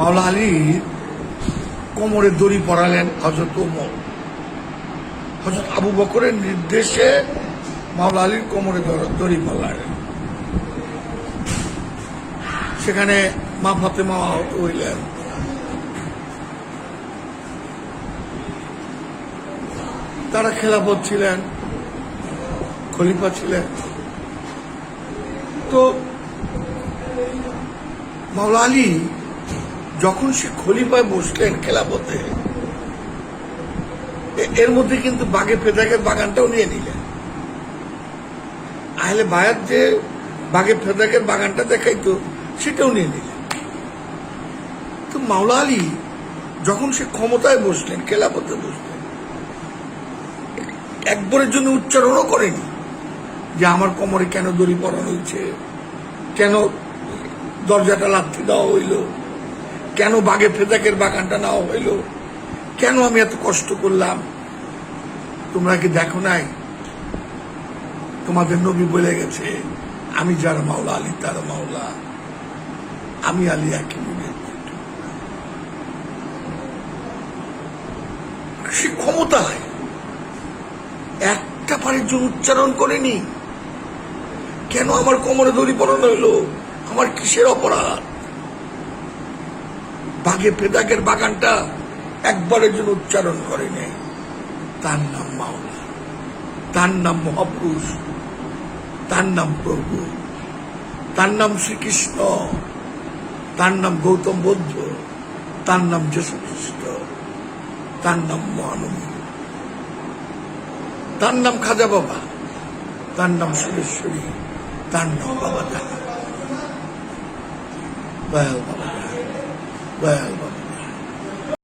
মাওলা আলী কোমরে দড়ি পরালেন হজরত ওমর। হজরত আবু বকরের নির্দেশে মাওলা আলীর কোমরে দড়ি পরালেন। সেখানে মা ফাতেমা আহত হইলেন তারা খেলাফত ছিলেন, খলিফা ছিলেন। তো মাওলা আলী যখন সে খলিফায় বসলেন খেলাপথে এর মধ্যে কিন্তু বাগে ফেদাকের বাগানটাও নিয়ে নিলেন। আহলে বায়াত যে বাগে ফেদাকের বাগানটা দেখাইতো, সেটাও নিয়ে নিলেন। তো মাওলা আলী যখন সে ক্ষমতায় বসলেন, খেলাপথে বসলেন, একবারের জন্য উচ্চারণও করেনি যে আমার কোমরে কেন দড়ি পরানো হয়েছে, কেন দরজাটা লাথি দেওয়া হইল। কেন বাগে ফেদাকের বাগানটা নেওয়া হইল? কেন আমি এত কষ্ট করলাম? তোমরা কি দেখো নাই? তোমাদের নবী বলে গেছে, আমি যারা মাওলা আলী, তারা মাওলা। আমি আলী একই। সে ক্ষমতায় একটা পারের জন্য উচ্চারণ করেনি। কেন আমার কোমরে দড়ি পরানো হইল? আমার কিসের অপরাধ? বাঘে পেদাকের বাগানটা একবারের জন্য উচ্চারণ করেনি তার নাম মাওলা তার নাম মহাপুরুষ তার নাম প্রভু তার নাম শ্রীকৃষ্ণ তার নাম গৌতম বুদ্ধ তার নাম যীশু খ্রিস্ট তার নাম মহানবী তার নাম খাজা বাবা তার নাম সুরেশ্বরী তার নাম বাবা বাবা দয়াল বাবা